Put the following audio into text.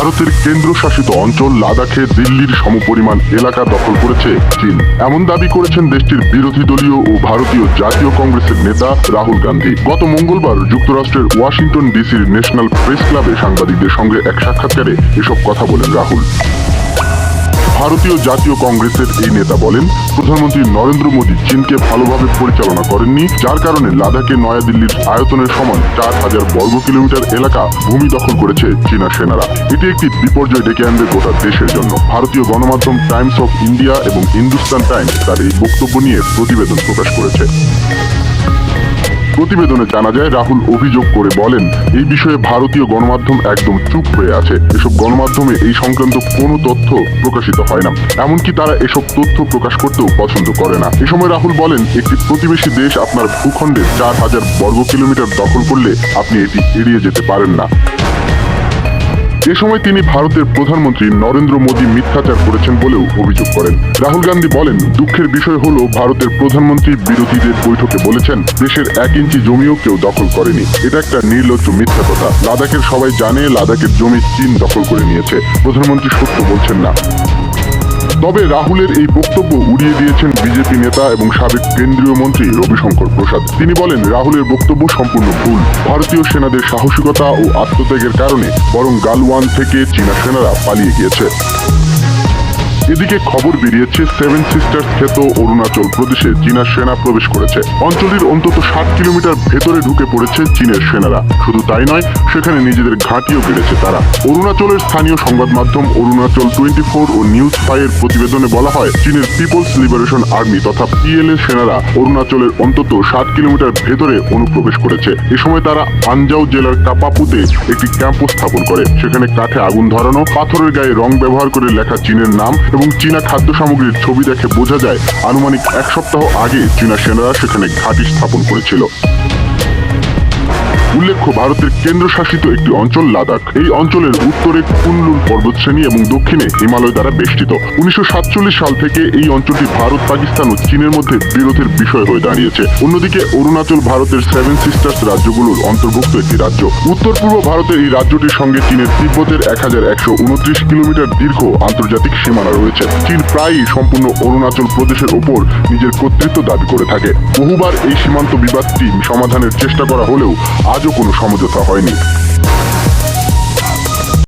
ভারতের কেন্দ্রশাসিত অঞ্চল লাদাখে দিল্লির সমপরিমাণ এলাকা দখল করেছে চীন। এমন দাবি করেছেন দেশটির বিরোধী দলীয় ও ভারতীয় জাতীয় কংগ্রেসের নেতা রাহুল গান্ধী। গত মঙ্গলবার যুক্তরাষ্ট্রের ওয়াশিংটন ডিসির ন্যাশনাল প্রেস ক্লাবে সাংবাদিকদের সঙ্গে এক সাক্ষাৎকারে এসব কথা বলেন রাহুল। ভারতীয় জাতীয় কংগ্রেসের এই নেতা বলেন, প্রধানমন্ত্রী নরেন্দ্র মোদী চীনকে ভালোভাবে পরিচালনা করেননি, যার কারণে লাদাখে নয়াদিল্লির আয়তনের সমান চার হাজার বর্গ কিলোমিটার এলাকা ভূমি দখল করেছে চীনা সেনারা। এটি একটি বিপর্যয় ডেকে আনবে গোটা দেশের জন্য। ভারতীয় গণমাধ্যম টাইমস অফ ইন্ডিয়া এবং হিন্দুস্তান টাইমস তার এই বক্তব্য নিয়ে প্রতিবেদন প্রকাশ করেছে। প্রতিবেদনে জানা যায়, রাহুল অভিযোগ করে বলেন, এই বিষয়ে ভারতীয় গণমাধ্যম একদম চুপ হয়ে আছে। এসব গণমাধ্যমে এই সংক্রান্ত কোনো তথ্য প্রকাশিত হয় না। এমনকি তারা এসব তথ্য প্রকাশ করতেও পছন্দ করে না। এ সময় রাহুল বলেন, একটি প্রতিবেশী দেশ আপনার ভূখণ্ডে চার হাজার বর্গ কিলোমিটার দখল করলে আপনি এটি এড়িয়ে যেতে পারেন না। এ সময় তিনি ভারতের প্রধানমন্ত্রী নরেন্দ্র মোদী মিথ্যাচার করেছেন বলেও অভিযোগ করেন। রাহুল গান্ধী বলেন, দুঃখের বিষয় হল ভারতের প্রধানমন্ত্রী বিরোধীদের বৈঠকে বলেছেন, দেশের এক ইঞ্চি জমিও কেউ দখল করেনি। এটা একটা নির্লজ্জ মিথ্যা কথা। লাদাখের সবাই জানে, লাদাখের জমি চীন দখল করে নিয়েছে। প্রধানমন্ত্রী সত্য বলছেন না। তবে রাহুলের এই বক্তব্য উড়িয়ে দিয়েছেন বিজেপি নেতা এবং সাবেক কেন্দ্রীয় মন্ত্রী রবিশঙ্কর প্রসাদ। তিনি বলেন, রাহুলের বক্তব্য সম্পূর্ণ ভুল। ভারতীয় সেনাদের সাহসিকতা ও আত্মত্যাগের কারণে বরং গালওয়ান থেকে চীনা সেনারা পালিয়ে গিয়েছে। এদিকে খবর বেরিয়েছে সেভেন সিস্টার্স খ্যাত অরুণাচল প্রদেশে চীনা সেনা প্রবেশ করেছে। অঞ্চলটির অন্তত ষাট কিলোমিটার ভেতরে ঢুকে পড়েছে চীনের সেনারা। শুধু তাই নয়, সেখানে নিজেদের ঘাঁটিও গেড়েছে তারা। অরুণাচলের স্থানীয় সংবাদ মাধ্যম অরুণাচল টোয়েন্টি ফোর ও নিউজ ফাইয়ের প্রতিবেদনে বলা হয়, চীনের পিপলস লিবারেশন আর্মি তথা পিএলএ সেনারা অরুণাচলের অন্তত ষাট কিলোমিটার ভেতরে অনুপ্রবেশ করেছে। এ সময় তারা আঞ্জাও জেলার কাপাপুতে একটি ক্যাম্পও স্থাপন করে। সেখানে কাঠে আগুন ধরানো, পাথরের গায়ে রং ব্যবহার করে লেখা চীনের নাম এবং চীনা খাদ্য সামগ্রীর ছবি দেখে বোঝা যায়, আনুমানিক এক সপ্তাহ আগে চীনা সেনারা সেখানে ঘাঁটি স্থাপন করেছিল। উল্লেখ্য, ভারতের কেন্দ্রশাসিত একটি অঞ্চল লাদাখ। এই অঞ্চলের উত্তরে কুনলুন পর্বতশ্রেণী এবং দক্ষিণে হিমালয় দ্বারা বেষ্টিত। উনিশশো সাতচল্লিশ সাল থেকে এই অঞ্চলটি ভারত, পাকিস্তান ও চীনের মধ্যে বিরোধের বিষয় হয়ে দাঁড়িয়েছে। অন্যদিকে, অরুণাচল ভারতের সেভেন সিস্টার্স রাজ্যগুলোর অন্তর্ভুক্ত একটি রাজ্য। উত্তর পূর্ব ভারতের এই রাজ্যটির সঙ্গে চীনের তিব্বতের এক হাজার একশো উনত্রিশ কিলোমিটার দীর্ঘ আন্তর্জাতিক সীমানা রয়েছে। চীন প্রায়ই সম্পূর্ণ অরুণাচল প্রদেশের ওপর নিজের কর্তৃত্ব দাবি করে থাকে। বহুবার এই সীমান্ত বিবাদটি সমাধানের চেষ্টা করা হলেও আজও কোনো সমঝোতা হয়নি।